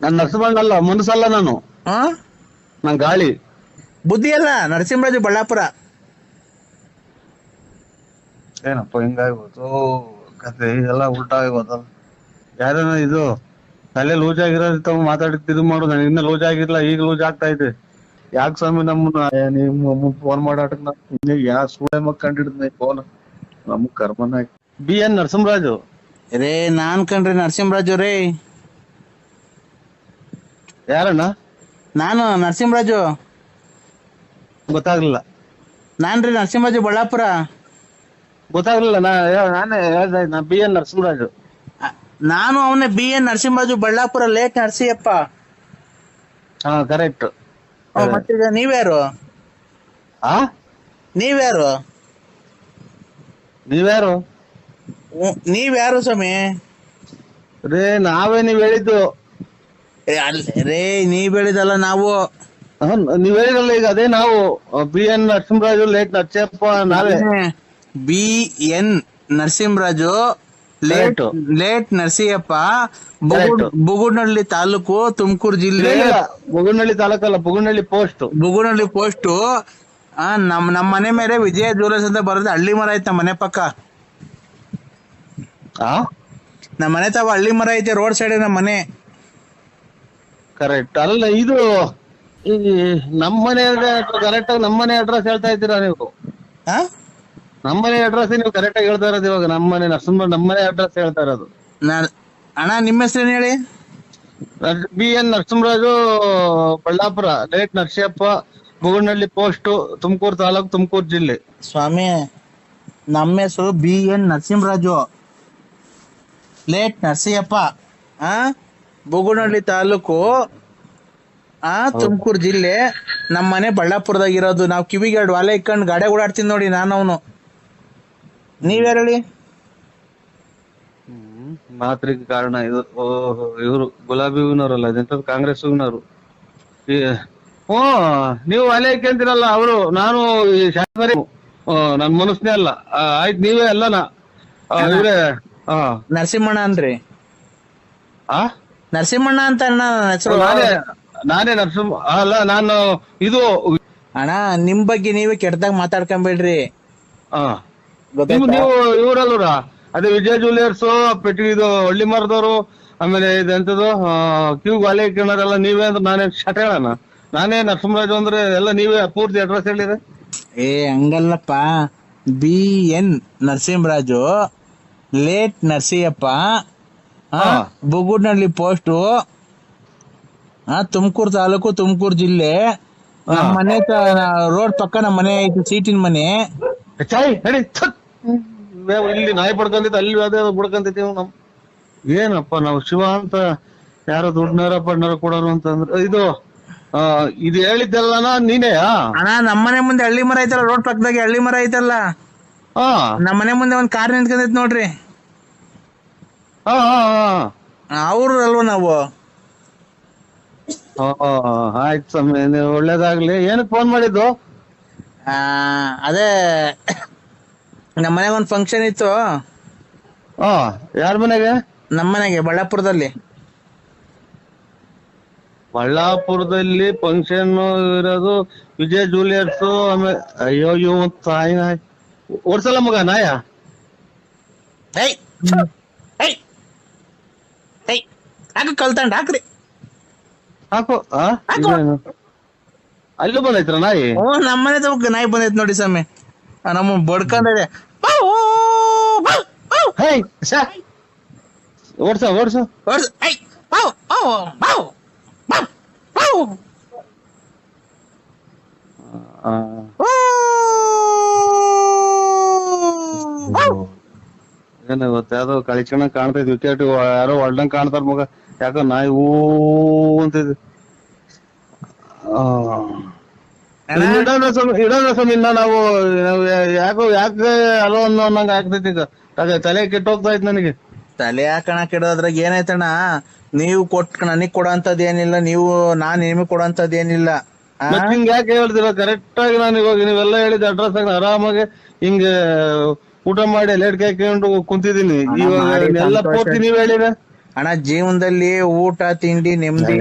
ನಾನ್ ನರಸಿಂಹಣ್ಣಲ್ಲ ಮನಸ್ಸಲ್ಲ ನಾನು. ಹಾ ನಾನು ಗಾಳಿ. ಬುದ್ಧಿ ಅಲ್ಲ ನರಸಿಂಹರಾಜು ಬಳ್ಳಾಪುರ. ಏನಪ್ಪ ಹಿಂಗಾಗ್ಬೋದು ಕತೆ ಎಲ್ಲ ಉಲ್ಟಾ ಆಗೋದಲ್ಲ ಯಾರೇನ ಇದು ತಲೆ ಲೂಜ್ ಆಗಿರೋದು ತಾವು ಮಾತಾಡಿದ್ದು ಇದು ಮಾಡು ನನಗೆ ಇನ್ನ ಲೂಸ್ ಆಗಿರ್ಲಿಲ್ಲ ಈಗ ಲೂಜ್ ಆಗ್ತಾ ಇದೆ ಯಾಕೆ ಸ್ವಾಮಿ ನಮ್ಮನ್ನ ನಿಮ್ಮ ಫೋನ್ ಮಾಡಾಟಕ್ಕೆ ನಾನು ಯಾ ಸುಳ್ಳೆ ಮಗ ಕಂಡಿಡ್ದ ಫೋನ್ ನಮ್ಗ್ ಕರ್ಮನ ಬಿ ಎನ್ ನರಸಿಂಹರಾಜು. ರೇ ನಾನ್ ಕಣ್ರಿ ನರಸಿಂಹರಾಜು ರೇ. ಯಾರಣ್ಣ? ನಾನು ನರಸಿಂಹರಾಜು. ಗೊತ್ತಾಗ್ಲಿಲ್ಲ. ನಾನ್ ರೀ ನರಸಿಂಹರಾಜು ಬಳ್ಳಾಪುರ. ಗೊತ್ತಾಗ್ಲಿಲ್ಲ ನಾ ನಾನೇ ಹೇಳ್ದೆ ನಾ ಬಿ ಎನ್ ನರಸಿಂಹರಾಜು. ಅ, ನಾನು ಅವನೇ B N Narasimharaju Ballapura late Narasiyappa. ಹಾ ಕರೆಕ್ಟ್ ಅ, ಮತ್ತೀಗ ನೀವ್ಯಾರು? ಆ? ನೀವ್ಯಾರು? ನೀವ್ಯಾರು? ನೀವ್ಯಾರು ಸ್ವಾಮಿ? ರೇ ನಾವೇ ನೀವ್ ಹೇಳಿದ್ದು. ರೇ ನೀ ಬೆಳೆದಲ್ಲ ನಾವು ನೀವ್. ಈಗ ಅದೇ ನಾವು B N Narasimharaju late Narasimhappa ನಾವೇ. B N Narasimharaju late. Late Narasimhappa. Bugudnalli taluk Tumakuru ಜಿಲ್ಲೆ. ಬುಗುನಹಳ್ಳಿ ತಾಲೂಕಲ್ಲ ಬುಗುನಹಳ್ಳಿ ಪೋಸ್ಟ್ ಬುಗುಡ್ನಹಳ್ಳಿ ಪೋಸ್ಟ್ ಆ ನಮ್ ನಮ್ ಮನೆ ಮೇಲೆ ವಿಜಯ ಜ್ಯುವೆಲರ್ಸ್ ಅಂತ ಬರೋದು ಹಳ್ಳಿ ಮರ ಐತೆ ಮನೆ ಪಕ್ಕ. ನಮ್ಮ ಮನೆ ತಾವ ಹಳ್ಳಿ ಮರ ಐತೆ ರೋಡ್ ಸೈಡ್ ನಮ್ಮ ಮನೆ. ಕರೆಕ್ಟ್ ಅಲ್ಲ ಇದು ಈ ನಮ್ಮನೆ ಕರೆಕ್ಟ್ ಆಗಿ ನಮ್ಮನೆ ಅಡ್ರೆಸ್ ಹೇಳ್ತಾ ಇದ್ದೀರಾ ನೀವು? ನಮ್ಮನೆ ಅಡ್ರೆಸ್ ನೀವು ಕರೆಕ್ಟ್ ಆಗಿ ಹೇಳ್ತಾ ಇರೋದು ಇವಾಗ ನಮ್ಮನೆ ನರಸಿಂಹ ನಮ್ಮನೆ ಅಡ್ರೆಸ್ ಹೇಳ್ತಾ ಇರೋದು. ನಾ- ಅಣ್ಣ ನಿಮ್ಮ ಹೆಸರೇನು ಹೇಳಿ? B N Narasimharaju Ballapura late Narasiyappa Bugunahalli post Tumakuru taluk Tumakuru ಜಿಲ್ಲೆ. ಸ್ವಾಮಿ ನಮ್ಮ ಹೆಸರು B N Narasimharaju. Late Narasiyappa ಆ ಬುಗುನಹಳ್ಳಿ ತಾಲೂಕು ಆ ತುಮಕೂರು ಜಿಲ್ಲೆ ನಮ್ಮ ಮನೆ ಬಳ್ಳಾಪುರದಾಗ ಇರೋದು. ನಾವು ಕಿವಿಗೆ ಎರಡು ವಾಲೆ ಇಕ್ಕೊಂಡು ಗಾಡಿ ಓಡಾಡ್ತೀನಿ ನೋಡಿ ನಾನು ಅವನು ನೀವ್ಯಾರು ಹೇಳಿ ಮಾತ್ರಿಗೆ ಕಾರಣ ಇದು. ಇವರು ಗುಲಾಬಿ ಹೂವಿನವರಲ್ಲ ಕಾಂಗ್ರೆಸ್ ಹೂವಿನವರು. ಹ್ಞೂ ನೀವು ಅಲೆ ಕೇಳ್ತೀರಲ್ಲ ಅವರು. ನಾನು ಈ ಶಾಸಕರೇ ಆ, ನನ್ ಮನಸ್ನೇ ಅಲ್ಲ. ಆ, ಆಯ್ತು ನೀವೇ ಅಲ್ಲನ? ಇವ್ರೆ ಆ. ನರಸಿಂಹಣ್ಣ ಅಂದ್ರಿ. ಆ? ನರಸಿಂಹಣ್ಣ ಅಂತ ಅಣ್ಣ ನನ್ನ ಹೆಸರು ನಾನೇ ನಾನೇ ನರಸಿಂಹ ಅಲ್ಲ ನಾನು ಇದು ಅಣ್ಣ ನಿಮ್ ಬಗ್ಗೆ ನೀವೇ ಕೆಟ್ಟದಾಗ ಮಾತಾಡ್ಕೊಂಬೇಡ್ರಿ. ಆ ನೀವು ಗೊತ್ತಾಯ್ತಾ? ನೀವು ಇವರಲ್ವರ ಅದೇ ವಿಜಯ ಜ್ಯುವೆಲರ್ಸ್ ಪೆಟ್ಟಿ ಇದು ಹಳ್ಳಿ ಮರದವರು ಆಮೇಲೆ ಇದೆಂತದು ಕ್ಯೂ ಗಾಲಿ ಕಿಣರೆಲ್ಲ ನೀವೇ ಅಂದ್ರೆ ನಾನೇ ಶಟ ಹೇಳಣ ನಾನೇ ನರಸಿಂಹರಾಜು ಅಂದ್ರೆ ಎಲ್ಲ ನೀವೇ ಪೂರ್ತಿ ಅಡ್ರೆಸ್ ಹೇಳಿದ್ರೆ ಏ ಹಂಗಲ್ಲಪ್ಪ. B N Narasimharaju late Narasiyappa. Bugudnahalli post. Tumakuru taluk Tumakuru ಜಿಲ್ಲೆ. ನಮ್ಮ ಮನೆ ರೋಡ್ ಪಕ್ಕ ನಮ್ಮ ಮನೆ ಐತಿ ಸೀಟಿನ ಮನೆ. ಚಾಯ್ ಇಲ್ಲಿ ನಾಯಿ ಪಡ್ಕೊಂತಿತ್ತು ಅಲ್ಲಿ ಅದೇ ನಮ್ ಏನಪ್ಪ ನಾವು ಶಿವ ಅಂತ ಯಾರೋ ದುಡ್ನಾರ ಪಡ್ನಾರ ಕೊಡೋರು ಅಂತಂದ್ರೆ ಇದು ಆ, ಇದು ಹೇಳಿದ್ದೆಲ್ಲನ ನೀನೇ ಅಣ್ಣ ನಮ್ಮ ಮನೆ ಮುಂದೆ ಹಳ್ಳಿ ಮರ ಐತಲ್ಲ ರೋಡ್ ಪಕ್ಕದಾಗೆ ಹಳ್ಳಿ ಮರ ಐತಲ್ಲ. ಆ ನಮ್ಮ ಮನೆ ಮುಂದೆ ಒಂದ್ ಕಾರ್ ನಿಂತ್ಕೊಂಡೈತಿ ನೋಡ್ರಿ. ಅವ್ರು ಅಲ್ವ ನಾವು? ಆಯ್ತು ಸ್ವಾಮಿ ನೀವು ಒಳ್ಳೇದಾಗ್ಲಿ. ಏನಕ್ಕೆ ಫೋನ್ ಮಾಡಿದ್ದು? ಆ, ಅದೇ ನಮ್ಮ ಮನೆಗೆ ಒಂದು ಫಂಕ್ಷನ್ ಇತ್ತು. ಹಾ ಯಾರ ಮನೆಗೆ? ನಮ್ಮ ಮನೆಗೆ ಬಳ್ಳಾಪುರದಲ್ಲಿ. ಬಳ್ಳಾಪುರದಲ್ಲಿ ಫಂಕ್ಷನ್ ಇರೋದು ವಿಜಯ್ ಜೂಲಿಯರ್ಸ್ ಆಮೇಲೆ ಅಯ್ಯೋ ಅಯ್ಯೋ ತಾಯಿ ನಾಯಿ. ಓಡ್ಸಲ್ಲ ಮಗ ನಾಯ? ಹೇ ಏಯ್ ಏಯ್. ಹಾಕು ಕಲ್ತಂಡ್ ಹಾಕ್ರಿ. ಹಾಕು ಆ? ಇದೇನು? ಅಲ್ಲೂ ಬಂದೈತ್ರ ನಾಯಿ? ಓ ನಮ್ಮ ಮನೆ ತಗ ನಾಯಿ ಬಂದೈತ್ ನೋಡಿ ಸ್ವಾಮಿ. ಆ, ನಮ್ಮ ಬಡ್ಕೊಂಡಿದೆ ಬಾವ್, ಬಾವ್, ಬಾವ್, ಹೇ ಶಾ. ಓಡ್ಸ ಓಡ್ಸ. ಬಾವ್, ಬಾವ್, ಬಾವ್. ಆ, ಓ. ಏನ ಗೊತ್ತ ಯಾವ್ದೋ ಕಳಿಚಣ ಕಾಣ್ತೈತಿ. ವಿಕೆಟ್ ಯಾರೋ ಹೊಡ್ದಂಗ್ ಕಾಣ್ತಾರ ಮಗ. ಯಾಕೋ ನಾಯಿ ಓ ಅಂತ ಆ. ಅಣ್ಣ, ಇಡೋಣ ಸ್ವಾಮಿ ಇನ್ನ ನಾವು ಯಾಕೋ ಯಾಕೆ ಅಲೋ ಅನ್ನೋ ಅನ್ನಂಗ ಆಗ್ತೈತಿ ಈಗ. ತಲೆ- ಕೆಟ್ಟ ಕೆಟ್ಟೋಗ್ತಾ ಇತ್ತು ನನಗೆ. ತಲೆ ಹಾಕಣ ಕೆಡೋದ್ರಾಗ ಏನಾಯ್ತಣ್ಣ ನೀವು ಕೊಟ್ ನನಗ್ ಕೊಡೋಂಥದ್ದು ಏನಿಲ್ಲ ನೀವು ನಾನ್ ನಿಮಗ್ ಕೊಡೋಂಥದ್ದು ಏನಿಲ್ಲ. ಹಿಂಗ ಯಾಕೆ ಹೇಳ್ತೀರಾ? ಕರೆಕ್ಟ್ ಆಗಿ ನಾನು ಇವಾಗ ನೀವೆಲ್ಲ ಹೇಳಿದ ಅಡ್ರೆಸ್ ಆಗಿ ಆರಾಮಾಗಿ ಹಿಂಗ ಊಟ ಮಾಡಿ ಲೇಟ್ ಕಾಯ್ಕೊಂಡು ಕುಂತಿದೀನಿ ಅಣ್ಣ, ಇವಾಗ ಎಲ್ಲ ಪೂರ್ತಿ ನೀವ್ ಹೇಳಿರ ಅಣ್ಣ ಜೀವನದಲ್ಲಿ ಊಟ ತಿಂಡಿ ನೆಮ್ಮದಿ.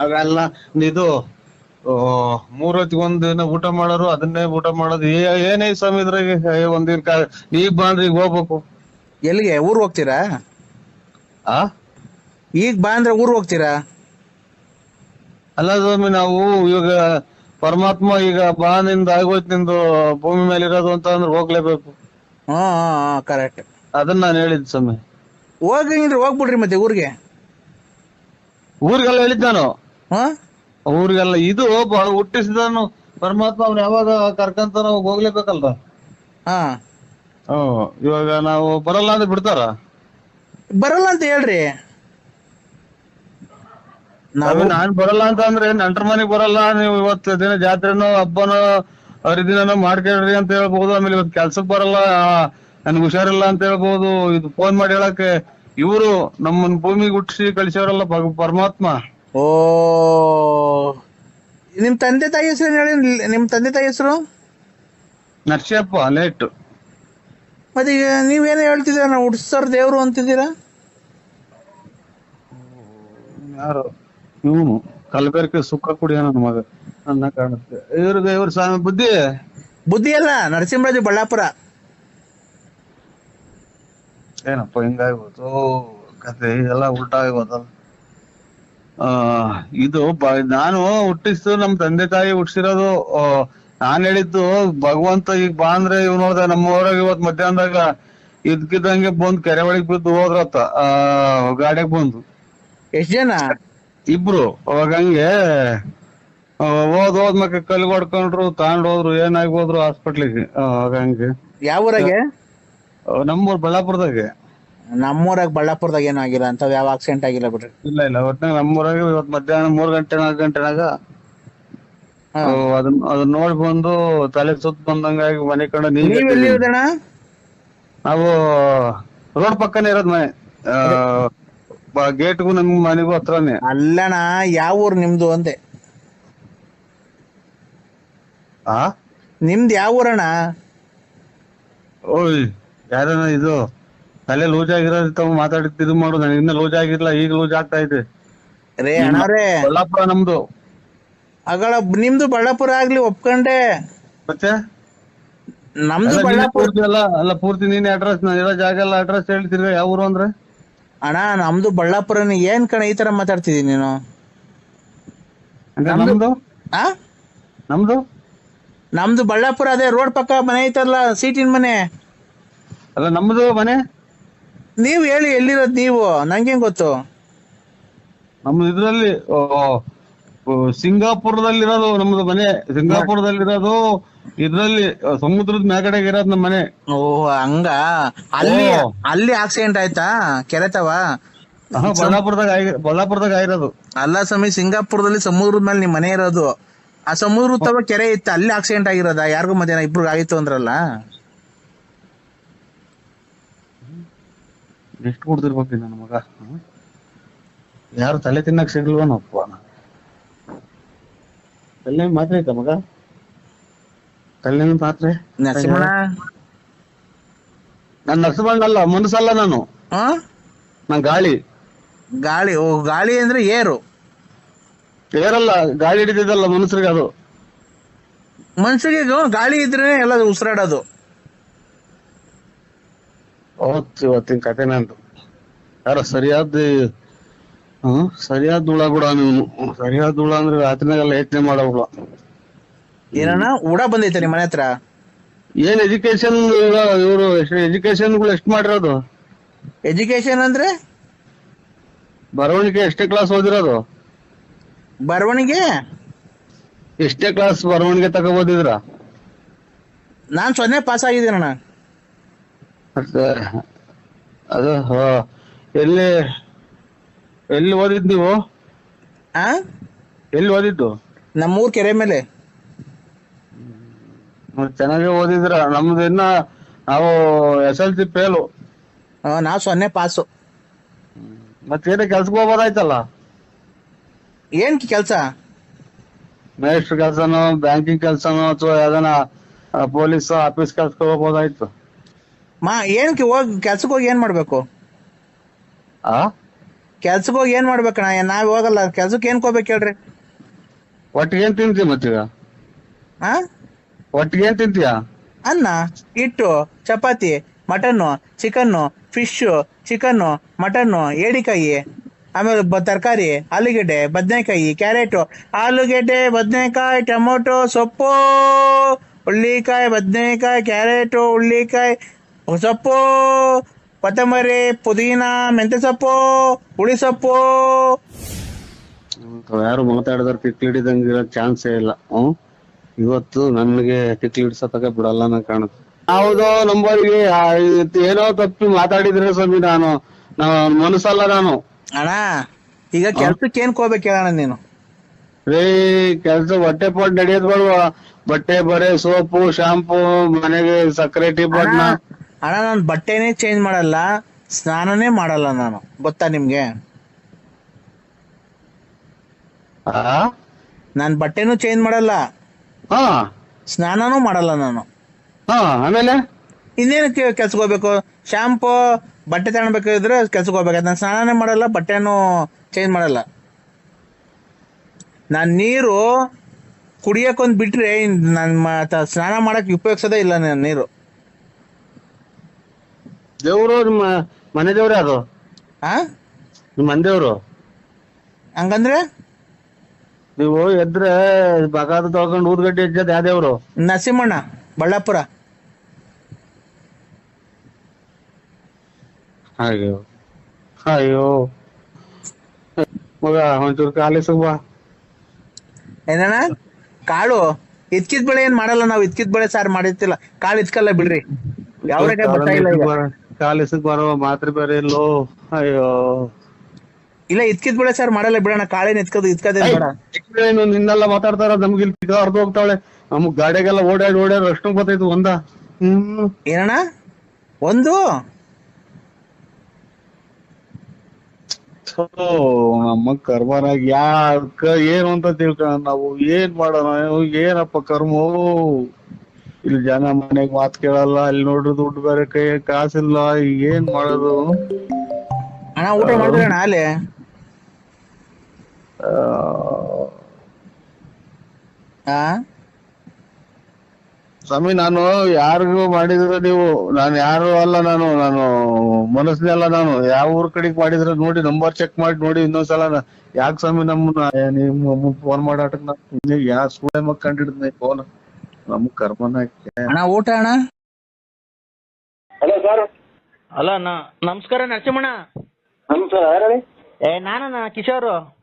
ಅವೆಲ್ಲ ಇದು ಆ, ಮೂರ್ ಹೊತ್ತಿಗೆ ಒಂದ್ ಊಟ ಮಾಡೋರು ಅದನ್ನೇ ಊಟ ಮಾಡೋದು. ಏನೇ ಸ್ವಾಮಿ ಇದ್ರಾಗೆ ಒಂದಿನ ಈಗ ಬಾಂದ್ರೆ ಈಗ ಹೋಗ್ಬೇಕು. ಎಲ್ಲಿಗೆ? ಊರ್ ಹೋಗ್ತೀರಾ? ಆ? ಈಗ ಬಾಂದ್ರೆ ಊರ್ ಹೋಗ್ತೀರಾ? ಅಲ್ಲ ಸ್ವಾಮಿ ನಾವು ಇವಾಗ ಪರಮಾತ್ಮ ಈಗ ಬಾ ನಿಂದ ಆಗೋಯ್ತು ನಿಂದು ಭೂಮಿ ಮೇಲೆ ಇರೋದು ಅಂತ ಅಂದ್ರೆ ಹೋಗ್ಲೇಬೇಕು. ಹಾ ಹಾ ಕರೆಕ್ಟ್ ಅದನ್ನ ನಾನು ಹೇಳಿದ್ ಸ್ವಾಮಿ. ಹೋಗಂಗಿದ್ರೆ ಹೋಗ್ಬಿಡ್ರಿ ಮತ್ತೆ ಊರಿಗೆ. ಊರಿಗೆಲ್ಲ ಹೇಳಿದ್ ನಾನು. ಹಾ? ಊರಿಗೆಲ್ಲ ಇದು ಬಹಳ ಹುಟ್ಟಿಸಿದನು ಪರಮಾತ್ಮ ಅವ್ನ ಯಾವಾಗ ಕರ್ಕಂತ ನಾವು ಹೋಗ್ಲೇಬೇಕಲ್ರ ಹಾ. ಹ್ಮ್ ಇವಾಗ ನಾವು ಬರಲ್ಲ ಅಂತ ಬಿಡ್ತಾರ? ಬರಲ್ಲ ಅಂತ ಹೇಳ್ರಿ. ನಾವು ನಾನ್ ಬರಲ್ಲ ಅಂತ ಅಂದ್ರೆ ನೆಂಟ್ರ ಮನೆಗ್ ಬರಲ್ಲ ನೀವು ಇವತ್ತು ದಿನ ಜಾತ್ರೆನೋ ಹಬ್ಬನೋ ಹರಿದಿನನೋ ಮಾಡ್ಕೊಳ್ರಿ ಅಂತ ಹೇಳ್ಬಹುದು ಆಮೇಲೆ ಇವತ್ತು ಕೆಲ್ಸಕ್ ಬರಲ್ಲ ನನ್ಗೆ ಹುಷಾರಿಲ್ಲ ಅಂತ ಹೇಳ್ಬೋದು. ಇದು ಫೋನ್ ಮಾಡಿ ಹೇಳಕ್ಕೆ ಇವರು ನಮ್ಮನ್ ಭೂಮಿಗೆ ಹುಟ್ಟಿಸಿ ಕಳಿಸೋರಲ್ಲ ಭಗ- ಪರಮಾತ್ಮ. ಓ ನಿಮ್ ತಂದೆ ತಾಯಿ ಹೆಸರು ಹೇಳಿ ನಿಮ್ ತಂದೆ ತಾಯಿ ಹೆಸರು? ನರ್ಸಪ್ಪ ಲೇಟ್. ಮತ್ತೆ ಈಗ ನೀವೇನು ಹೇಳ್ತಿದ್ದೀರಾ? ನಾವು ಹುಡ್ಸರ್ ದೇವ್ರು ಅಂತಿದ್ದೀರಾ? ಯಾರು? ಇವನು. ಕಲಬೆರಕೆ ಸುಖ ಕುಡಿಯ ನನ್ನ ಮಗ. ನನ್ನ ಕಾಣುತ್ತೆ. ಇವ್ರಿಗೆ ಇವ್ರ ಸ್ವಾಮಿ ಬುದ್ಧಿ? ಬುದ್ಧಿ ಅಲ್ಲ ನರಸಿಂಹರಾಜು ಬಳ್ಳಾಪುರ. ಏನಪ್ಪ ಹಿಂಗಾಗ್ಬೋದು ಕತೆ ಎಲ್ಲ ಉಲ್ಟಾ ಆಗೋದಲ್ಲ ಆ ಇದು ಬ- ನಾನು ಹುಟ್ಟಿಸ್ತು ನಮ್ ತಂದೆ ತಾಯಿ ಹುಟ್ಟಿಸಿರೋದು ನಾನ್ ಹೇಳಿದ್ದು ಭಗವಂತ ಈಗ ಬಾ ಅಂದ್ರೆ ಇವ್ ನೋಡ್ದೆ ನಮ್ಮ ಊರಾಗ ಇವತ್ ಮಧ್ಯಾಹ್ನದಾಗ ಇದ್ಕಿದಂಗೆ ಬಂದ್ ಕೆರೆ ಒಳಗ್ ಬಿದ್ದು ಹೋದ್ರತ್ತ. ಆ ಗಾಡಿಯಾಗ ಬಂದು. ಎಷ್ಟ್ ಜನ? ಇಬ್ರು. ಅವಾಗ ಹಂಗೆ ಹೋದ್ ಹೋದ್ ಮಕ್ಕ ಕಲ್ಗೊಡ್ಕೊಂಡ್ರು ಹೊಡ್ಕೊಂಡ್ರು ತಗೊಂಡ್ ಹೋದ್ರು ಏನಾಗಿ ಹೋದ್ರು ಹಾಸ್ಪಿಟ್ಲಿಗೆ. ಅವಾಗ ಹಂಗೆ. ಯಾವ ಊರಾಗೆ? ನಮ್ಮೂರ್ ಬಳ್ಳಾಪುರದಾಗ. ನಮ್ಮೂರಾಗ ಬಳ್ಳಾಪುರದಾಗ ಏನೂ ಆಗಿಲ್ಲ ಅಂತ ಯಾವ ಆಕ್ಸಿಡೆಂಟ್ ಆಗಿಲ್ಲ ಬಿಡ್ರಿ. ಇಲ್ಲ ಇಲ್ಲ. ಒಟ್ನಾಗ ನಮ್ಮೂರಾಗ ಇವತ್ ಮಧ್ಯಾಹ್ನ ಮೂರ್ ಗಂಟೆ ನಾಲ್ಕು ಗಂಟೆನಾಗ ಹಾ. ಅದನ್ನ ಅದನ್ನ ನೋಡಿ ಬಂದು ತಲೆ ಸುತ್ತ ಬಂದಂಗಾಗಿ ಮನೆ ಕಂಡ ನೀರ್ ನೀವ್ ಎಲ್ಲಿ ಇರೋದಣ್ಣ? ನಾವು ರೋಡ್ ಪಕ್ಕನೇ ಇರೋದ್ ಮನೆ. ಗೇಟ್ಗೂ ನಮ್ ಮನೆಗೂ ಹತ್ರನೇ. ಅಲ್ಲಣ್ಣ ಯಾವ ಊರು ನಿಮ್ದು ಅಂದೆ? ಆ? ನಿಮ್ದು ಯಾವ ಊರಣ್ಣ? ಓಯ್. ಯಾರನ ಇದು ತಲೆ ಲೂಸ್ ಆಗಿರೋದ್ ತಾವು ಮಾತಾಡಿ ಇದು ಮಾಡು ನನಗೆ ಇನ್ನ ಲೂಸ್ ಆಗಿರ್ಲ ಈಗ ಲೂಸ್ ಆಗ್ತಾ ಇದೆ. ರೇ ಅಣ್ಣವ್ರೆ ಬಳ್ಳಾಪುರ ನಮ್ದು. ಅಗಳ ನಿಮ್ದು ಬಳ್ಳಾಪುರ ಆಗ್ಲಿ ಒಪ್ಕೊಂಡೆ. ಮತ್ತೆ? ನಮ್ದು ಅಲ್ಲ, ನೀನೇ ಬಳ್ಳಾಪುರ ಪೂರ್ತಿ ಅಲ್ಲ ಅಲ್ಲ ಪೂರ್ತಿ ನೀನ್ ಅಡ್ರೆಸ್ ನಾನು ಇರೋ ಜಾಗ ಎಲ್ಲ ಅಡ್ರೆಸ್ ಹೇಳ್ತಿರ್ಗ ಯಾವ ಊರು ಅಂದ್ರೆ? ಅಣ್ಣ ನಮ್ದು ಬಳ್ಳಾಪುರನೇ ಏನ್ ಕಣ ಈ ತರ ಮಾತಾಡ್ತಿದೀನಿ ನೀನು? ನಮ್ದು? ಆ? ನಮ್ದು? ನಮ್ದು ಬಳ್ಳಾಪುರ ಅದೇ ರೋಡ್ ಪಕ್ಕ ಮನೆ ಐತಲ್ಲ ಸೀಟಿನ ಮನೆ. ಅಲ್ಲ ನಮ್ದು ಮನೆ? ನೀವ್ ಹೇಳಿ ಎಲ್ಲಿರೋದ್ ನೀವು? ನಂಗೇನ್ ಗೊತ್ತು? ನಮ್ದು ಇದ್ರಲ್ಲಿ ಸಿಂಗಾಪುರದಲ್ಲಿರೋದು ನಮ್ದು ಮನೆ. ಸಿಂಗಾಪುರದಲ್ಲಿರೋದು ಇದ್ರಲ್ಲಿ ಆ, ಸಮುದ್ರದ ಮ್ಯಾಗಡೆಗೆ ಇರೋದು ನಮ್ಮ ಮನೆ. ಓ ಹಂಗ? ಅಲ್ಲಿ ಓ. ಅಲ್ಲಿ ಆಕ್ಸಿಡೆಂಟ್ ಆಯ್ತಾ? ಕೆರೆತವ? ಆಹಾ, ಬಳ್ಳಾಪುರದಾಗ ಆಗಿ ಬಳ್ಳಾಪುರದಾಗ ಆಗಿರೋದು. ಅಲ್ಲ ಸ್ವಾಮಿ ಸಿಂಗಾಪುರದಲ್ಲಿ ಸಮುದ್ರದ ಮೇಲೆ ನಿಮ್ ಮನೆ ಇರೋದು. ಆ ಸಮುದ್ರ ತವ ಕೆರೆ ಇತ್ತು ಅಲ್ಲಿ ಆಕ್ಸಿಡೆಂಟ್ ಆಗಿರೋದ? ಯಾರಿಗೂ ಮಧ್ಯಾಹ್ನ ಇಬ್ರು ಆಯ್ತು ಅಂದ್ರಲ್ಲ? ಎಷ್ಟು ಕೊಡ್ತಿರ್ಬೇಕು ನನ್ನ ಮಗ? ಯಾರು ತಲೆ ತಿನ್ನಕ್ ಸಿಗ್ಲ್ವನಪ್ಪ ತಲೆ ಮಾತ್ರ ಐತ ಮಗ? ತಲೆ ಮಾತ್ರೆ? ನರಸಿಂಹಣ್ಣ? ನಾನು ನರ್ಸಬಂಡಲ್ಲ ಮನಸ್ಸಲ್ಲ ನಾನು. ಆ ನಾನ್ ಗಾಳಿ. ಗಾಳಿ ಓ ಗಾಳಿ ಅಂದ್ರೆ ಏರು. ಏರಲ್ಲ ಗಾಳಿ ಹಿಡಿದಿದ್ದಲ್ಲ ಮನುಷ್ಯರಿಗೆ ಅದು. ಮನುಷ್ಯರಿಗೆ ಗಾಳಿ ಇದ್ರೆ ಎಲ್ಲ ಉಸಿರಾಡೋದು. ಓದ್ತಿ ಇವತ್ತಿನ ಕತೆ ನಂದು. ಯಾರ ಸರಿಯಾದ ಹ್ಮ್ ಸರಿಯಾದ ಧೂಳ ಬಿಡ ನೀವು ಸರಿಯಾದ ದುಳ ಅಂದ್ರೆ ರಾತ್ರಿನಾಗೆಲ್ಲ ಯೋಚನೆ ಮಾಡೋಲ್ಲ ಏನಣ್ಣ? ಉಡ ಬಂದೈತೆ ನಿಮ್ಮ ಮನೆ ಹತ್ರ? ಏನ್ ಎಜುಕೇಶನ್ ಇವರು ಎಜುಕೇಶನ್ಗಳು ಎಷ್ಟು ಮಾಡಿರೋದು? ಎಜುಕೇಶನ್ ಅಂದ್ರೆ? ಬರವಣಿಗೆ ಎಷ್ಟೇ ಕ್ಲಾಸ್ ಓದಿರೋದು? ಬರವಣಿಗೆ? ಎಷ್ಟೇ ಕ್ಲಾಸ್ ಬರವಣಿಗೆ ತಗೋಬೋದಿದ್ರ ನಾನ್ ಸೊನ್ನೆ ಪಾಸ್ ಆಗಿದ್ದೀನಣ್ಣ. ಮತ್ತೆ ಅದು ಎಲ್ಲಿ ಎಲ್ಲಿ ಓದಿದ್ ನೀವು? ಆ? ಎಲ್ಲಿ ಓದಿದ್ದು? ನಮ್ಮೂರ್ ಕೆರೆ ಮೇಲೆ. ಚೆನ್ನಾಗಿ ಓದಿದ್ರ ನಮ್ದು ಇನ್ನ ನಾವು ಎಸ್ ಎಲ್ ಸಿ ಫೇಲು. ಆ, ನಾವ್ ಸೊನ್ನೆ ಪಾಸು. ಮತ್ತೇನು ಕೆಲ್ಸಕ್ಕೆ ಹೋಗ್ಬೋದಾಯ್ತಲ್ಲ? ಏನ್ ಕೆಲ್ಸ? ಮೇಸ್ಟ್ರ್ ಕೆಲ್ಸನೋ ಬ್ಯಾಂಕಿಂಗ್ ಕೆಲ್ಸನೋ ಅಥವಾ ಯಾವ್ದಾನ ಪೊಲೀಸ್ ಆಫೀಸ್ ಕೆಲ್ಸಕ್ಕೆ ಹೋಗ್ಬೋದಾಯ್ತು. ಮಾ ಏನಕ್ಕೆ ಹೋಗಿ ಕೆಲ್ಸಕ್ಕೆ ಹೋಗಿ ಏನ್ ಮಾಡ್ಬೇಕು? ಆ? ಕೆಲ್ಸಕ್ಕೆ ಹೋಗಿ ಏನ್ ಮಾಡ್ಬೇಕಣ್ಣ ನಾವ್ ಹೋಗಲ್ಲ ಕೆಲ್ಸಕ್ಕೆ ಏನ್ ಕೋಬೇಕು ಹೇಳ್ರಿ. ಒಟ್ಟಿಗೆ ಏನ್ ತಿಂತಿ ಮತ್ತೀಗ ಹಾ ಒಟ್ಟಿಗೆ ಏನ್ ತಿಂತೀಯ? ಅನ್ನ ಹಿಟ್ಟು chapati mutton chicken fish chicken mutton ಏಡಿಕಾಯಿ ಆಮೇಲೆ ಬ ತರಕಾರಿ ಆಲೂಗಡ್ಡೆ ಬದನೆಕಾಯಿ ಕ್ಯಾರೆಟು ಆಲೂಗೆಡ್ಡೆ ಬದನೆಕಾಯಿ ಟೊಮೊಟೊ ಸೊಪ್ಪು ಹುಳ್ಳಿಕಾಯಿ ಬದನೆಕಾಯಿ ಕ್ಯಾರೆಟು ಹುಳ್ಳಿಕಾಯಿ ಸೊಪ್ಪು ಕೊತ್ತಂಬರಿ ಪುದೀನ ಮೆಂತೆ ಸೊಪ್ಪು ಹುಳಿ ಸೊಪ್ಪು. ಯಾರು ಮಾತಾಡಿದ್ರೆ ತಿಕ್ಲಿಡಿದಂಗೆ ಇರೋ ಚಾನ್ಸೇ ಇಲ್ಲ. ಹ್ಮ್? ಇವತ್ತು ನನಗೆ ತಿಕ್ಲಿಡ್ಸತಕ ಬಿಡಲ್ಲ ನಾ ಕಾಣುತ್ತೆ. ಹೌದು ನಂಬರ್ಗೆ ಏನೋ ತಪ್ಪಿ ಮಾತಾಡಿದ್ರೆ ಸ್ವಾಮಿ ನಾನು. ಮನಸ್ಸಲ್ಲ ನಾನು. ಅಣ್ಣ ಈಗ ಕೆಲ್ಸಕ್ಕೆ ಏನ್ ಕೋಬೇಕಣ ಹೇಳಣ್ಣ ನೀನು? ರೇ ಕೆಲ್ಸ ಹೊಟ್ಟೆ ಪಾಟ್ ನಡೆಯೋದ್ ಬಟ್ಟೆ ಬರೆ ಸೋಪು ಶಾಂಪೂ ಮನೆಗೆ ಸಕ್ಕರೆ ಟೀ ಪಾಟ್ನ. ಅಣ್ಣ ನಾನು ಬಟ್ಟೆನೇ ಚೇಂಜ್ ಮಾಡಲ್ಲ ಸ್ನಾನನೇ ಮಾಡಲ್ಲ ನಾನು. ಗೊತ್ತಾ ನಿಮ್ಗೆ? ಆ? ನಾನ್ ಬಟ್ಟೆನೂ ಚೇಂಜ್ ಮಾಡಲ್ಲ. ಹಾ. ಸ್ನಾನನೂ ಮಾಡಲ್ಲ ನಾನು. ಹಾ ಆಮೇಲೆ? ಇನ್ನೇನಕ್ಕೆ ಕೆಲ್ಸಕ್ಕೆ ಹೋಗ್ಬೇಕು? ಶಾಂಪು ಬಟ್ಟೆ ತಗೊಳ್ಬೇಕಾದ್ರೆ ಕೆಲ್ಸಕ್ಕೆ ಹೋಗ್ಬೇಕು. ನಾನು ಸ್ನಾನನೇ ಮಾಡಲ್ಲ ಬಟ್ಟೆನೂ ಚೇಂಜ್ ಮಾಡಲ್ಲ. ನಾನ್ ನೀರು ಕುಡಿಯಕ್ಕೊಂದ್ ಬಿಟ್ರೆ ನಾನು ಸ್ನಾನ ಮಾಡಕ್ ಉಪಯೋಗಿಸೋದೇ ಇಲ್ಲ ನಾನು ನೀರು. ದೇವ್ರು ನಿಮ್ಮ ಮನೆ ದೇವ್ರೇ ಅದು ಆ? ನಿಮ್ಮ ಮನೆ ದೇವ್ರು ಹಂಗಂದ್ರೆ? ನೀವು ಎದ್ರೆ ಬಗಾದ ತೊಳ್ಕೊಂಡು ಊದ್ಗಡ್ಡೆ ಇದ್ದದ ಯಾವ ದೇವ್ರು? ನರಸಿಂಹಣ್ಣ ಬಳ್ಳಾಪುರ. ಅಯ್ಯೋ ಅಯ್ಯೋ. ಮಗ ಒಂಚೂರು ಕಾಲಿ ಬಾ. ಏನಣ್ಣ? ಕಾಳು? ಇದ್ಕಿದ್ ಬೆಳೆ ಏನ್ ಮಾಡಲ್ಲ ನಾವು ಇದ್ಕಿದ್ ಬೆಳೆ ಸಾರ್ ಮಾಡಿರ್ತಿಲ್ಲ. ಕಾಳು ಇದ್ಕಲ್ಲ ಬಿಡ್ರಿ. ಯಾವ್ರಾಗ ಬರ್ತಾ ಇಲ್ಲ ಈಗ. ಕಾಲೇಜ್ ಬರೋ ಮಾತ್ರೆ ಬೇರೆ ಇಲ್ಲೋ. ಅಯ್ಯೋ. ಇಲ್ಲ ಇದ್ಕಿದ್ ಬಿಡ ಸರ್ ಮಾಡಲ್ಲ ಬಿಡೋಣ. ಕಾಳೇನ್ ಎತ್ಕದು ಇತ್ಕದೆ ಬೇಡ. ಏನು ನಿನ್ನೆಲ್ಲ ಮಾತಾಡ್ತಾರ ನಮ್ಗೆ ಇಲ್ಲಿ ಅರ್ಧ ಹೋಗ್ತಾಳೆ ನಮ್ಗ್ ಗಾಡಿಗೆಲ್ಲ ಓಡಾಡಿ ಓಡಾಡಿ ಅಷ್ಟು ಗೊತ್ತಾಯ್ತು ಒಂದ. ಹ್ಮ್. ಏನಣ್ಣ? ಒಂದು? ಥೋ, ನಮ್ಮ ಕರ್ಮನಾಗ ಯಾಕ ಏನು ಅಂತ ತಿಳ್ಕೊಳ ನಾವು ಏನ್ ಮಾಡೋಣ ಏನಪ್ಪ ಕರ್ಮೋ? ಇಲ್ಲಿ ಜನ ಮನೆಗ್ ಮಾತ್ ಕೇಳಲ್ಲ ಅಲ್ಲಿ ನೋಡ್ರಿ ದುಡ್ಡು ಬೇರೆ ಕೈ ಕಾಸಿಲ್ಲ ಏನ್ ಮಾಡೋದು? ಅಣ್ಣ ಊಟ ಅಲ್ಲೇ? ಆ, ಸ್ವಾಮಿ ನಾನು ಯಾರಿಗೂ ಮಾಡಿದ್ರ ನೀವು ನಾನು ಯಾರು ಅಲ್ಲ ನಾನು ನಾನು ಮನಸ್ಸಿನಲ್ಲ ನಾನು. ಯಾವ ಊರ್ ಕಡೆಗೆ ಮಾಡಿದ್ರೆ ನೋಡಿ ನಂಬರ್ ಚೆಕ್ ಮಾಡಿ ನೋಡಿ ಇನ್ನೊಂದ್ಸಲ ಯಾಕೆ ಸ್ವಾಮಿ ನಮ್ಮನ್ನ ನಿಮ್ ಫೋನ್ ಮಾಡಾಟಕ್ ನಾನು ಯಾ ಸ್ಕೂಲ್ ಮಕ್ ಕಂಡಿಡ್ದ ಫೋನ್ ನಮ್ ಕರ್ಮನ ಅಣ್ಣ ಊಟ ಅಣ್ಣ? Hello sir. ಅಲ್ಲ ನಮಸ್ಕಾರ ನರಸಿಂಹಣ್ಣ. ನಮಸ್ಕಾರ ಯಾರು ಹೇಳಿ? ಏ ನಾನಣ್ಣ ಕಿಶೋರ್.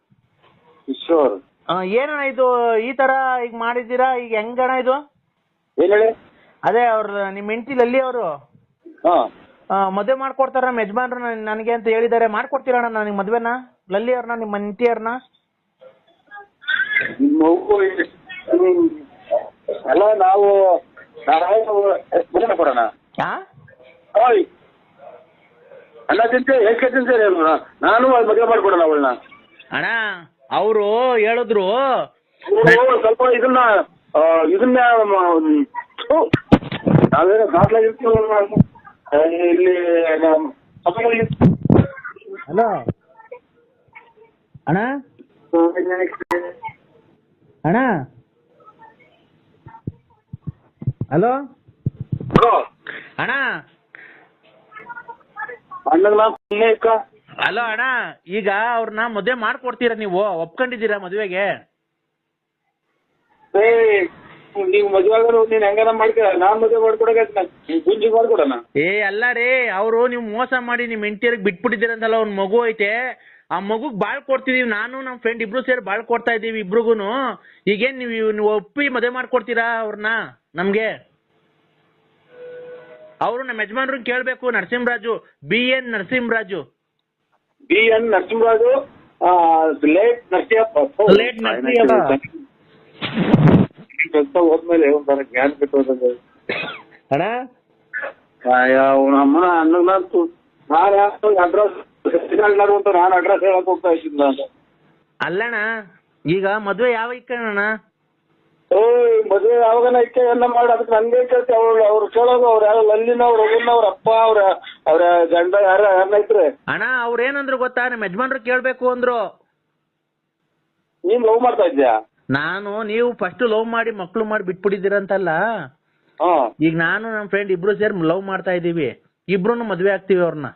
ಕಿಶೋರ್. ಏನಣ್ಣ ಇದು ಈ ತರ ಈಗ ಮಾಡಿದ್ದೀರಾ? ಈಗ ಹೆಂಗಣ್ಣ ಇದು? ಏನ್ ಹೇಳಿ? ಅದೇ ಅವ್ರ ನಿಮ್ ಹೆಂಡತಿ ಲಲ್ಲಿ ಅವರು. ಹಾ. ಮದುವೆ ಮಾಡ್ಕೊಡ್ತಾರ ನಮ್ಮ ಯಜಮಾನ್ರು ನನ್- ನನಗೆ ಅಂತ ಹೇಳಿದ್ದಾರೆ. ಮಾಡ್ಕೊಡ್ತೀರಣ್ಣ ನನಗೆ ಮದ್ವೆನ? ಲಲ್ಲಿ ಅವ್ರನ್ನ ನಿಮ್ಮ ಹೆಂಡತಿ ಅವ್ರನ್ನ? ನಿಮ್ಮ ಮಗು. ಅಲ್ಲ ನಾವು ನಾವು ಮದುವೆ ಕೊಡೋಣ ಹಾ ಓಯ್! ಅಣ್ಣ ತಿಂತೆ ಎಷ್ಟು ನಾನು ನಾನು ಮದುವೆ ಮಾಡ್ಕೊಡೋಣ ಅವಳನ್ನ. ಅಣ್ಣ ಅವರು ಹೇಳಿದ್ರು. ಸ್ವಲ್ಪ ಇದನ್ನ ಆ, ಇದನ್ನ ಮ- ಥು, ನಾವೇನೋ ಆ, ಇಲ್ಲಿ ನಮ್ಮ ಸಭೆಗಳಿಗೆ ಹಲೋ ಅಣ್ಣ? ಅಣ್ಣ? ಹಲೋ? ಅಣ್ಣ? ಹಲೋ ಅಣ್ಣ ಈಗ ಅವ್ರನ್ನ ಮದುವೆ ಮಾಡ್ಕೊಡ್ತೀರಾ ನೀವು? ಒಪ್ಕೊಂಡಿದ್ದೀರಾ ಮದುವೆಗೆ? ನೀವು ಮದುವೆ ಏ ಅಲ್ಲ ರೀ ಅವರು ನೀವು ಮೋಸ ಮಾಡಿ ನಿಮ್ ಹೆಂಡತಿಯರಿಗೆ ಬಿಟ್ಬಿಟ್ಟಿದ್ದೀರಂತಲ್ಲ ಅವ್ನ ಮಗು ಐತೆ. ಆ ಮಗುಗ್ ಬಾಳ್ ಕೊಡ್ತಿದೀವಿ ನಾನು ನಮ್ ಫ್ರೆಂಡ್ ಇಬ್ರು ಸೇರಿ ಬಾಳ್ ಕೊಡ್ತಾ ಇದೀವಿ ಇಬ್ರಿಗೂನು. ಈಗೇನ್ ನೀವು ನೀವು ಒಪ್ಪಿ ಮದುವೆ ಮಾಡ್ಕೊಡ್ತೀರಾ ಅವ್ರನ್ನ? ನಮ್ಗೆ? ಅವರು ನಮ್ಮ ಯಜಮಾನ್ರು ಕೇಳ್ಬೇಕು Narasimharaju B N Narasimharaju. B N Narasimharaju late Narasimhappa. Late Narasimhappa. ಹೋದ್ಮೇಲೆ ಒಂಥರ ಜ್ಞಾನ ಕೆಟ್ಟೋದಂಗೆ ಅಣ್ಣ? ಅವನ ಅಮ್ಮನ ಅಣ್ಣಗ್ ನಾನು ಅಡ್ರೆಸ್ ಅಂತ ನಾನು ಅಡ್ರೆಸ್ ಹೇಳಕ್ ಹೋಗ್ತಾ ಇದ್ದೀನಿ ನಾನು. ಅಲ್ಲಣ್ಣ ಈಗ ಮದ್ವೆ ಯಾವ ಇಕ್ಕಣ್ಣ ಓ ಅವಾಗನ ಇಕ್ಕೆ ಎಲ್ಲ ಮಾಡಿ ಅದಕ್ಕೆ ನಂಗೆ ಕೇಳ್ತಿ ಅವ್ರು ಅವ್ರು ಕೇಳೋದು ಅವ್ರ ಯಾರು ಲಲ್ಲಿನವ್ರು ರಘುನವ್ರ ಅಪ್ಪ ಅವ್ರ ಅವ್ರ ಗಂಡ ಯಾರ ಯಾರನ್ನ ಐತ್ರಿ ಅಣ್ಣ ಅವ್ರ ಏನಂದ್ರು ಗೊತ್ತಾ? ನಿಮ್ಮ ಯಜಮಾನ್ರು ಕೇಳ್ಬೇಕು ಅಂದ್ರು. ನೀನ್ ಲವ್ ಮಾಡ್ತಾ ಇದ್ಯಾ? ನಾನು ನೀವು ಫಸ್ಟ್ ಲವ್ ಮಾಡಿ ಮಕ್ಳು ಮಾಡಿ ಬಿಟ್ಬಿಟ್ಟಿದ್ದೀರಂತಲ್ಲ? ಹಾ. ಈಗ ನಾನು ನಮ್ಮ ಫ್ರೆಂಡ್ ಇಬ್ರು ಸೇರಿ ಲವ್ ಮಾಡ್ತಾ ಇದೀವಿ ಇಬ್ರು ಮದ್ವೆ ಆಗ್ತೀವಿ ಅವ್ರನ್ನ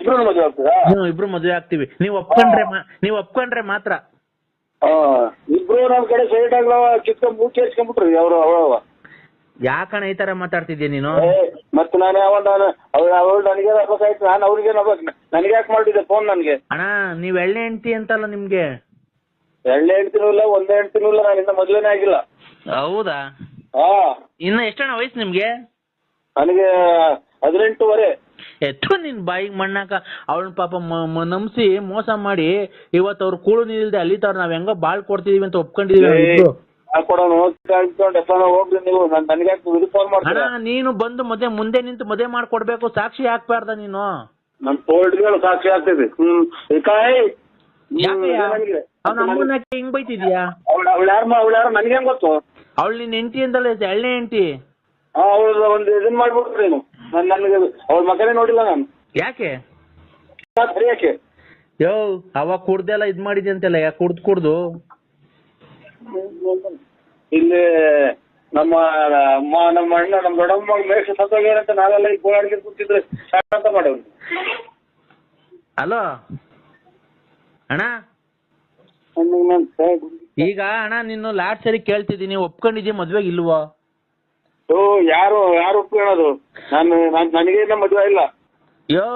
ಇಬ್ರು ಮದುವೆ ಆಗ್ತದಾ ಇಬ್ರು ಮದ್ವೆ ಆಗ್ತೀವಿ. ನೀವ್ ಒಪ್ಕೊಂಡ್ರೆ ಮಾ- ನೀವ್ ಒಪ್ಕೊಂಡ್ರೆ ಮಾತ್ರ. ಇಬ್ರು ನಮ್ ಕಡೆ ಸೈಡ್ ಆಗ್ಲವ ಕಿತ್ಕೊಂಡ್ ಮೂಚಿ ಹಚ್ಕೊಂಡ್ಬಿಟ್ರಿ ಅವ್ರು ಅವ ಯಾಕಣ ಈ ತರ ಮಾತಾಡ್ತಿದ್ಯಾ ನೀನು? ಮತ್ತೆ ನಾನು ಯಾವ ನಾನು ಅವ್ರು ಅವ್ರು ನನಗೆ ಆಗ್ಬೇಕಾಯ್ತು ನಾನು ಅವ್ರಿಗೆ ಆಗ್ಬೇಕು ನನಗೆ ಯಾಕೆ ಮಾಡಿದ್ದೆ ಫೋನ್ ನನಗೆ. ಅಣ್ಣ ನೀವ್ ಎಳ್ಳೆ ಹೆಂಡತಿ ಅಂತಲ್ಲ ನಿಮ್ಗೆ? ಎಳ್ಳೆ ಹೆಣ್ತಿನೂ ಇಲ್ಲ ಒಂದೇ ಹೆಣ್ತಿನೂ ಇಲ್ಲ ನಾನು ಇನ್ನ ಮದ್ವೆನೇ ಆಗಿಲ್ಲ. ಹೌದಾ? ಹಾ. ಇನ್ನ ಎಷ್ಟಣ್ಣ ವಯಸ್ಸು ನಿಮ್ಗೆ? ನನಗೆ ಹದಿನೆಂಟುವರೆ. ಎತ್ತು ನಿನ್ ಬಾಯಿಗೆ ಮಣ್ಣಾಕ ಅವ್ಳನ್ ಪಾಪ ನಂಬಿಸಿ ಮೋಸ ಮಾಡಿ ಇವತ್ತು ಅವ್ರ ಕೂಳು ನಿಲ್ದೆ ಅಲ್ಲಿತವ್ರ ನಾವ್ ಹೆಂಗೋ ಬಾಳ್ ಕೊಡ್ತಿದೀವಿ ಅಂತ ಒಪ್ಕೊಂಡಿದೀವಿ ಅಣ್ಣ ನೀನು ಬಂದು ಮದ್ವೆ ಮುಂದೆ ನಿಂತು ಮದುವೆ ಮಾಡ್ಕೊಡ್ಬೇಕು ಸಾಕ್ಷಿ ಹಾಕ್ಬಾರ್ದ ನೀನು. ನನ್ ತೋಳ್ಗಳು ಸಾಕ್ಷಿ ಆಗ್ತೈತಿ ಅವ್ನ ಅಮ್ಮನ ಹಿಂಗ್ ಬೈತಿದ್ಯಾ? ಅವಳ ನಿನ್ ಹೆಂಡತಿ ಅಂತಲ್ಲ ಎಳ್ಳೆ ಹೆಂಡತಿ. ಅವಳ ಒಂದು ಇದನ್ ನನ್ ನನಗೆ ಅವಳ ಮಗನೇ ನೋಡಿಲ್ಲ ನಾನು. ಯಾಕೆ? ಸರಿ ಯಾಕೆ? ಯೋ ಅವಾಗ ಕುಡ್ದೆಲ್ಲ ಇದ್ ಮಾಡಿದ್ಯ ಅಂತೆಲ್ಲ ಯಾಕೆ ಕುಡ್ದು ಕುಡ್ದು? ಇಲ್ಲಿ ನಮ್ಮ ಅಮ್ಮ ನಮ್ಮ ಅಣ್ಣ ನಮ್ಮ ದೊಡ್ಡಮ್ಮ ಮೇಷ ಸತ್ತೋಗ್ಯಾರಂತ ನಾವೆಲ್ಲ ಈಗ ಗೋಳಾಡ್ಗೆ ಕೂತಿದ್ರೆ ಶಾಂತ ಅಂತ ಮಾಡವ್ರು ಅಲೋ? ಅಣ್ಣ? ಈಗ ಅಣ್ಣ ನಿನ್ನ ಲಾಸ್ಟ್ ಸರಿ ಕೇಳ್ತಿದ್ದೀನಿ ಒಪ್ಕೊಂಡಿದ್ಯಾ ಮದ್ವೆಗೆ ಇಲ್ವೋ? ಯಾರು ಯಾರು ಒಪ್ಕೊಳ್ಳೋದು ನಾನು ನಾನ್ ನನಗೆ ಇನ್ನ ಮದುವೆ ಇಲ್ಲ. ಯೋ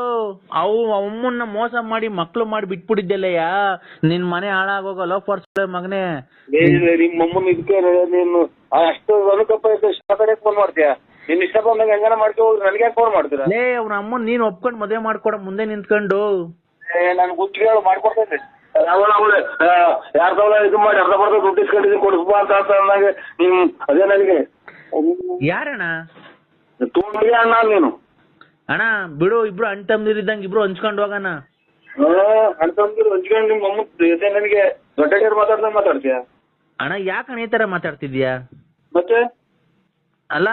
ಅವು ಅಮ್ಮನ್ನ ಮೋಸ ಮಾಡಿ ಮಕ್ಳು ಮಾಡಿ ಬಿಟ್ಬಿಟ್ಟಿದ್ದೆಲ್ಲಯ್ಯ. ನಿನ್ ಮನೆ ಹಾಳಾಗೋಗ ಲವ್ ಫಾರ್ಸ್ ಮಗನೇ. ನಿಮ್ಮ ಅಮ್ಮನ ಇದಕ್ಕೆ ನೀನು ಅಷ್ಟು ಅನುಕಂಪ ಇದ್ದು ಇಷ್ಟ ಫೋನ್ ಮಾಡ್ತೀಯಾ? ನಿನ್ ಇಷ್ಟ ಬಂದಾಗ ಹೆಂಗನ ಮಾಡ್ಕೊ ಹೋಗಿ ನನಗೆ ಫೋನ್ ಮಾಡ್ತೀರ? ಲೇ ಅವ್ನ ಅಮ್ಮನ್ ನೀನ್ ಒಪ್ಕೊಂಡ್ ಮದ್ವೆ ಮಾಡ್ಕೊಡ ಮುಂದೆ ನಿಂತ್ಕೊಂಡು. ಏ ನಾನು ಗುತ್ತಿಗೆ ಮಾಡ್ಕೊಡ್ತೇನೆ. ಅವಳ ಅವಳೆ ಯಾರ ತವಲ ಇದು ಮಾಡಿ ಅರ್ಧ ಬರ್ದ ದುಡ್ಡು ಇಸ್ಕೊಂಡಿದ್ದೀನಿ ಕೊಡಿಸ್ಬಾ ಅಂತ ಅಂದಾಗ. ನಿಮ್ ಅದೇ ನನಗೆ. ಯಾರಣ್ಣ? ಅಣ್ಣ ನೀನು. ಅಣ್ಣ ಬಿಡು ಇಬ್ರು ಅಣ್ಣ ತಮ್ಮದಿರಿದ್ದಂಗೆ ಇಬ್ರು ಹಂಚ್ಕೊಂಡು ಹೋಗೋಣ. ಅಣ್ತಂದಿರು ಹಂಚ್ಕೊಂಡು ನಿಮ್ಮ ಅಮ್ಮ ನನಗೆ ದೊಡ್ಡ ಮಾತಾಡ್ದಂಗೆ ಮಾತಾಡ್ತೀಯ? ಅಣ್ಣ ಯಾಕಣ್ಣ ಈ ತರ ಮಾತಾಡ್ತಿದ್ಯಾ ಮತ್ತೆ? ಅಲ್ಲ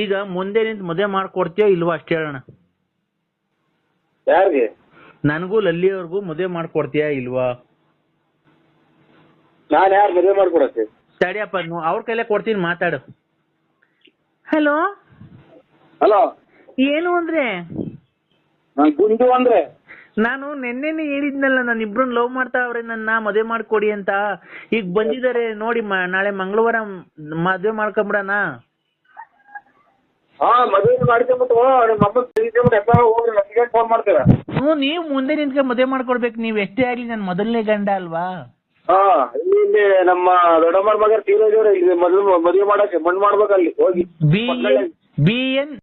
ಈಗ ಮುಂದೆ ನಿಂತ ಮದುವೆ ಮಾಡ್ಕೊಡ್ತೀಯೋ ಇಲ್ವಾ ಅಷ್ಟೇ ಹೇಳೋಣ ಯಾರಿಗೆ? ನನಗೂ ಲಲ್ಲಿಯವ್ರಿಗೂ ಮದುವೆ ಮಾಡ್ಕೊಡ್ತೀಯಾ ಇಲ್ವಾ? ನಾನು ಯಾರು ಮದುವೆ ಮಾಡ್ಕೊಡತ್ತೆ ಸರಿಯಪ್ಪ ನೀವು ಅವ್ರ ಕೈಲೇ ಕೊಡ್ತೀನಿ ಮಾತಾಡು. ಹಲೋ? ಹಲೋ? ಏನು ಅಂದ್ರೆ? ನಾನು ಗುಂಡು ಅಂದ್ರೆ? ನಾನು ನಿನ್ನೆನೆ ಹೇಳಿದ್ನಲ್ಲ ನಾನು ಇಬ್ರನ್ನ ಲವ್ ಮಾಡ್ತಾವ್ರೆ ನನ್ನ ಮದುವೆ ಮಾಡ್ಕೊಡಿ ಅಂತ. ಈಗ ಬಂದಿದ್ದಾರೆ ನೋಡಿ ನಾಳೆ ಮಂಗಳವಾರ ಮದುವೆ ಮಾಡ್ಕೊಂಬಿಡಣ. ಹಾ ಮದುವೆ ಮಾಡ್ಕೊಂಬಿಟ್ಟು ನಿಮ್ಮ ಅಮ್ಮ ತೆಗಿದ್ಬಿಟ್ಟು ಎತ್ತ ಹೋಗ್ರಿ ನನಗೆ ಫೋನ್ ಮಾಡ್ತೀರಾ ಹ್ಞೂ ನೀವು ಮುಂದೆ ನಿಂತ್ಕೊಂಡು ಮದುವೆ ಮಾಡ್ಕೊಡ್ಬೇಕು ನೀವು ಎಷ್ಟೇ ಆಗ್ಲಿ ನನ್ನ ಮೊದಲನೇ ಗಂಡ ಅಲ್ವಾ? ಹಾ, ಇಲ್ಲಿ ನಮ್ಮ ದೊಡ್ಡಮ್ಮನ ಮಗ ತೀರೋಜವ್ರೆ ಇಲ್ಲಿ ಮೊದಲು ಮದುವೆ ಮಾಡಕ್ಕೆ ಮಣ್ಣು ಮಾಡ್ಬೇಕಲ್ಲಿ ಹೋಗಿ. B N B N.